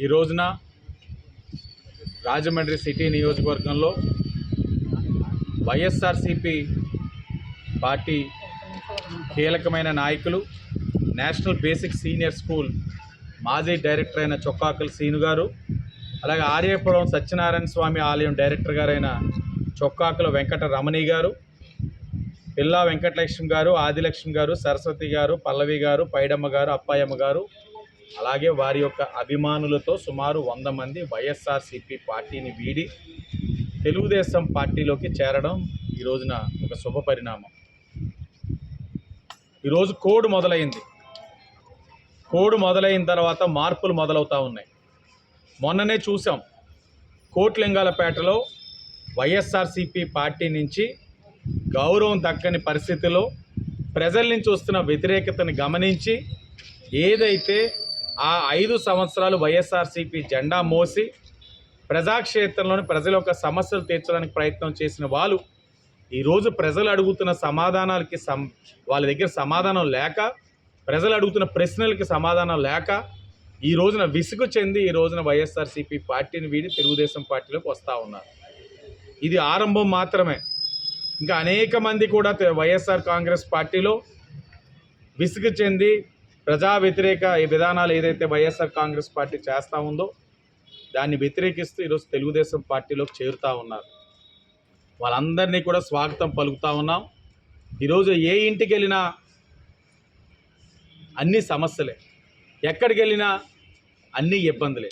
ఈ రోజున రాజమండ్రి సిటీ నియోజకవర్గంలో వైఎస్ఆర్సిపి పార్టీ కీలకమైన నాయకులు నేషనల్ బేసిక్ సీనియర్ స్కూల్ మాజీ డైరెక్టర్ అయిన చొక్కాకల్ సీను గారు అలాగే ఆర్యపురం సత్యనారాయణ స్వామి ఆలయం డైరెక్టర్ గారైన చొక్కాకుల వెంకట రమణి గారు పిల్లా వెంకటలక్ష్మి గారు ఆదిలక్ష్మి గారు సరస్వతి గారు పల్లవి గారు పైడమ్మ గారు అప్పాయమ్మ గారు అలాగే వారి యొక్క అభిమానులతో సుమారు వంద మంది వైఎస్ఆర్సిపి పార్టీని వీడి తెలుగుదేశం పార్టీలోకి చేరడం ఈ రోజున ఒక శుభ పరిణామం. ఈరోజు కోడ్ మొదలైంది. కోడ్ మొదలైన తర్వాత మార్పులు మొదలవుతూ ఉన్నాయి. మొన్ననే చూసాం కోట్లింగాలపేటలో వైఎస్ఆర్సిపి పార్టీ నుంచి గౌరవం దక్కని పరిస్థితిలో ప్రజల నుంచి వస్తున్న వ్యతిరేకతను గమనించి ఏదైతే ఆ ఐదు సంవత్సరాలు వైఎస్ఆర్సీపీ జెండా మోసి ప్రజాక్షేత్రంలోని ప్రజల యొక్క సమస్యలు తీర్చడానికి ప్రయత్నం చేసిన వాళ్ళు ఈరోజు ప్రజలు అడుగుతున్న సమాధానాలకి సం వాళ్ళ దగ్గర సమాధానం లేక ప్రజలు అడుగుతున్న ప్రశ్నలకి సమాధానం లేక ఈ రోజున విసుగు చెంది ఈ రోజున వైఎస్ఆర్సీపీ పార్టీని వీడి తెలుగుదేశం పార్టీలోకి వస్తూ ఉన్నారు. ఇది ఆరంభం మాత్రమే. ఇంకా అనేక మంది కూడా వైఎస్ఆర్ కాంగ్రెస్ పార్టీలో విసుగు చెంది ప్రజా వ్యతిరేక ఈ విధానాలు ఏదైతే వైఎస్ఆర్ కాంగ్రెస్ పార్టీ చేస్తూ ఉందో దాన్ని వ్యతిరేకిస్తూ ఈరోజు తెలుగుదేశం పార్టీలోకి చేరుతూ ఉన్నారు. వాళ్ళందరినీ కూడా స్వాగతం పలుకుతూ ఉన్నాం. ఈరోజు ఏ ఇంటికి వెళ్ళినా అన్ని సమస్యలే. ఎక్కడికి వెళ్ళినా అన్ని ఇబ్బందులే.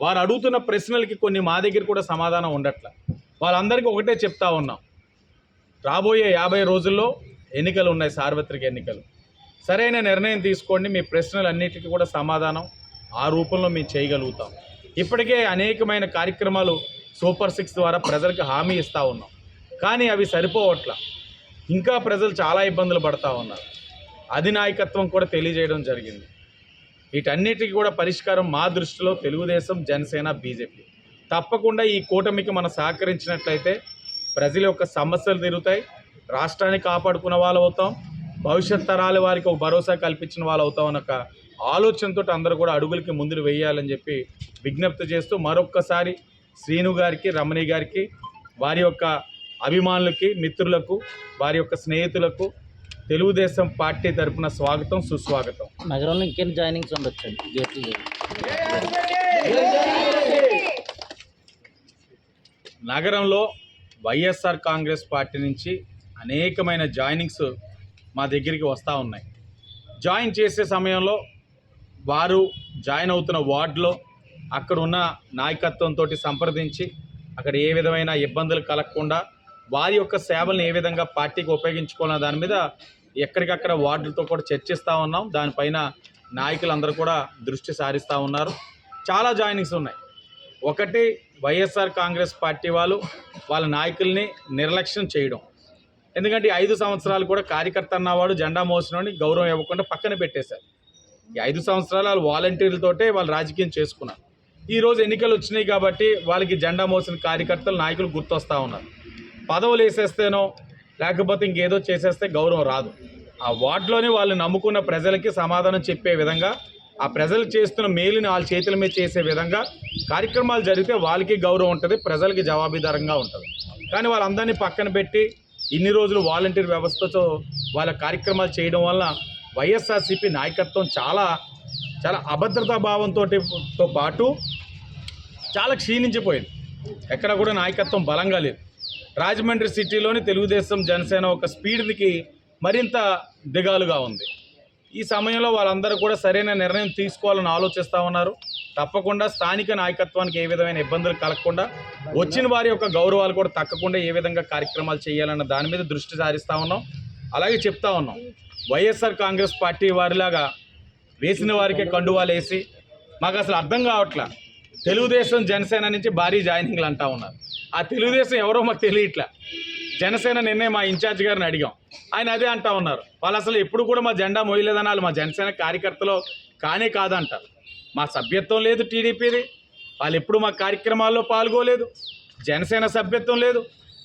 వారు అడుగుతున్న ప్రశ్నలకి కొన్ని మా దగ్గర కూడా సమాధానం ఉండట్ల. వాళ్ళందరికీ ఒకటే చెప్తా ఉన్నాం. రాబోయే యాభై రోజుల్లో ఎన్నికలు ఉన్నాయి సార్వత్రిక ఎన్నికలు. సరైన నిర్ణయం తీసుకోండి మీ ప్రశ్నలన్నిటికీ కూడా సమాధానం ఆ రూపంలో మేము చేయగలుగుతాం. ఇప్పటికే అనేకమైన కార్యక్రమాలు సూపర్ సిక్స్ ద్వారా ప్రజలకు హామీ ఇస్తూ ఉన్నాం. కానీ అవి సరిపోవట్ల. ఇంకా ప్రజలు చాలా ఇబ్బందులు పడతా ఉన్నారు. అధినాయకత్వం కూడా తెలియజేయడం జరిగింది. వీటన్నిటికీ కూడా పరిష్కారం మా దృష్టిలో తెలుగుదేశం జనసేన బీజేపీ. తప్పకుండా ఈ కూటమికి మనం సహకరించినట్లయితే ప్రజల యొక్క సమస్యలు తీరుతాయి. రాష్ట్రాన్ని కాపాడుకున్న వాళ్ళు అవుతాం. భవిష్యత్ తరాల వారికి ఒక భరోసా కల్పించిన వాళ్ళు అవుతాం అన్న ఒక ఆలోచనతో అందరూ కూడా అడుగులకి ముందుకు వేయాలని చెప్పి విజ్ఞప్తి చేస్తూ మరొక్కసారి శ్రీను గారికి రమణి గారికి వారి యొక్క అభిమానులకి మిత్రులకు వారి యొక్క స్నేహితులకు తెలుగుదేశం పార్టీ తరపున స్వాగతం సుస్వాగతం నగరంలో ఇంకెన్ని జాయినింగ్స్ లేవు. నగరంలో వైఎస్ఆర్ కాంగ్రెస్ పార్టీ నుంచి అనేకమైన జాయినింగ్స్ మా దగ్గరికి వస్తూ ఉన్నాయి. జాయిన్ చేసే సమయంలో వారు జాయిన్ అవుతున్న వార్డులో అక్కడ ఉన్న నాయకత్వంతో సంప్రదించి అక్కడ ఏ విధమైన ఇబ్బందులు కలగకుండా వారి యొక్క సేవలను ఏ విధంగా పార్టీకి ఉపయోగించుకోవాలన్న దాని మీద ఎక్కడికక్కడ వార్డులతో కూడా చర్చిస్తూ ఉన్నాం. దానిపైన నాయకులందరూ కూడా దృష్టి సారిస్తూ ఉన్నారు. చాలా జాయినింగ్స్ ఉన్నాయి. ఒకటి వైఎస్ఆర్ కాంగ్రెస్ పార్టీ వాళ్ళు వాళ్ళ నాయకుల్ని నిర్లక్ష్యం చేయడం. ఎందుకంటే ఈ ఐదు సంవత్సరాలు కూడా కార్యకర్త అన్నవాడు జెండా మోసినోని గౌరవం ఇవ్వకుండా పక్కన పెట్టేశారు. ఈ ఐదు సంవత్సరాలు వాళ్ళు వాలంటీర్లతోటే వాళ్ళు రాజకీయం చేసుకున్నారు. ఈరోజు ఎన్నికలు వచ్చినాయి కాబట్టి వాళ్ళకి జెండా మోసిన కార్యకర్తలు నాయకులు గుర్తొస్తూ ఉన్నారు. పదవులు వేసేస్తేనో లేకపోతే ఇంకేదో చేసేస్తే గౌరవం రాదు. ఆ వార్డులోనే వాళ్ళు నమ్ముకున్న ప్రజలకి సమాధానం చెప్పే విధంగా ఆ ప్రజలు చేస్తున్న మేలుని వాళ్ళ చేతుల మీద చేసే విధంగా కార్యక్రమాలు జరిగితే వాళ్ళకి గౌరవం ఉంటుంది ప్రజలకి జవాబుదారంగా ఉంటుంది. కానీ వాళ్ళందరినీ పక్కన పెట్టి ఇన్ని రోజులు వాలంటీర్ వ్యవస్థతో వాళ్ళ కార్యక్రమాలు చేయడం వల్ల వైఎస్ఆర్సీపీ నాయకత్వం చాలా చాలా అభద్రతా భావంతో తో పాటు చాలా క్షీణించిపోయింది. ఎక్కడ కూడా నాయకత్వం బలంగా లేదు. రాజమండ్రి సిటీలోని తెలుగుదేశం జనసేన ఒక స్పీడ్కి మరింత దిగాలుగా ఉంది. ఈ సమయంలో వాళ్ళందరూ కూడా సరైన నిర్ణయం తీసుకోవాలని ఆలోచిస్తూ ఉన్నారు. తప్పకుండా స్థానిక నాయకత్వానికి ఏ విధమైన ఇబ్బందులు కలగకుండా వచ్చిన వారి యొక్క గౌరవాలు కూడా తక్కకుండా ఏ విధంగా కార్యక్రమాలు చేయాలన్న దాని మీద దృష్టి సారిస్తూ ఉన్నాం. అలాగే చెప్తా ఉన్నాం. వైఎస్ఆర్ కాంగ్రెస్ పార్టీ వారిలాగా వేసిన వారికే కండువాలు వేసి మాకు అసలు అర్థం కావట్లా. తెలుగుదేశం జనసేన నుంచి భారీ జాయినింగ్లు అంటా ఉన్నారు. ఆ తెలుగుదేశం ఎవరో మాకు తెలియట్లా. జనసేన నిన్నే మా ఇన్ఛార్జ్ గారిని అడిగాం. ఆయన అదే అంటా ఉన్నారు. వాళ్ళు అసలు ఎప్పుడు కూడా మా జెండా మోయలేదని వాళ్ళు మా జనసేన కార్యకర్తలు కానే కాదంటారు మా సభ్యత్వం లేదు టీడీపీది. వాళ్ళు ఎప్పుడు మా కార్యక్రమాల్లో పాల్గొలేదు. జనసేన సభ్యత్వం లేదు.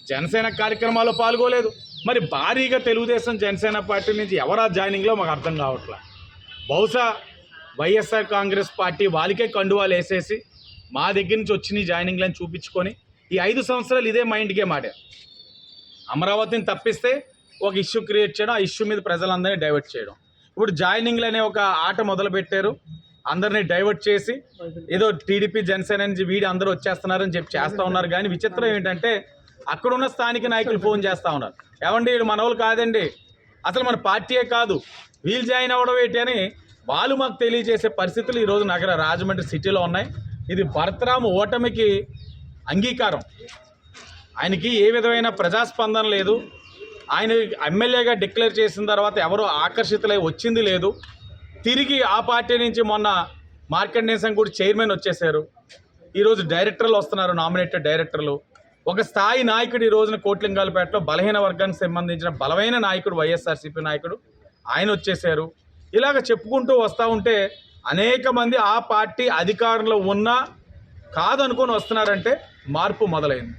జనసేన కార్యక్రమాల్లో పాల్గొలేదు. మరి భారీగా తెలుగుదేశం జనసేన పార్టీ నుంచి ఎవరా జాయినింగ్లో మాకు అర్థం కావట్లా? బహుశా వైఎస్ఆర్ కాంగ్రెస్ పార్టీ వాళ్ళకే కండువాలు వేసేసి మా దగ్గర నుంచి వచ్చిన జాయినింగ్లను చూపించుకొని ఈ ఐదు సంవత్సరాలు ఇదే మైండ్ గేమ్ ఆడారు అమరావతిని తప్పిస్తే ఒక ఇష్యూ క్రియేట్ చేయడం ఆ ఇష్యూ మీద ప్రజలందరినీ డైవర్ట్ చేయడం. ఇప్పుడు జాయినింగ్లు అనే ఒక ఆట మొదలుపెట్టారు. అందరినీ డైవర్ట్ చేసి ఏదో టీడీపీ జనసేన నుంచి వీడి అందరూ వచ్చేస్తున్నారని చెప్పి చేస్తూ ఉన్నారు. కానీ విచిత్రం ఏంటంటే అక్కడున్న స్థానిక నాయకులు ఫోన్ చేస్తూ ఉన్నారు. ఏమండి వీళ్ళు మనవలు కాదండి. అసలు మన పార్టీయే కాదు. వీళ్ళు జాయిన్ అవ్వడం ఏంటి అని వాళ్ళు మాకు తెలియజేసే పరిస్థితులు ఈరోజు నగర రాజమండ్రి సిటీలో ఉన్నాయి. ఇది భరతరాము ఓటమికి అంగీకారం. ఆయనకి ఏ విధమైన ప్రజాస్పందన లేదు. ఆయన ఎమ్మెల్యేగా డిక్లేర్ చేసిన తర్వాత ఎవరూ ఆకర్షితులై వచ్చింది లేదు. తిరిగి ఆ పార్టీ నుంచి మొన్న మార్కెట్ నేసం కూడా చైర్మన్ వచ్చేసారు. ఈరోజు డైరెక్టర్లు వస్తున్నారు నామినేటెడ్ డైరెక్టర్లు. ఒక స్థాయి నాయకుడు ఈ రోజున కోట్లింగాలపేటలో బలహీన వర్గానికి సంబంధించిన బలమైన నాయకుడు వైఎస్ఆర్సీపీ నాయకుడు. ఆయన వచ్చేసారు. ఇలాగ చెప్పుకుంటూ వస్తూ ఉంటే అనేక మంది ఆ పార్టీ అధికారంలో ఉన్నా కాదనుకొని వస్తున్నారంటే మార్పు మొదలైంది.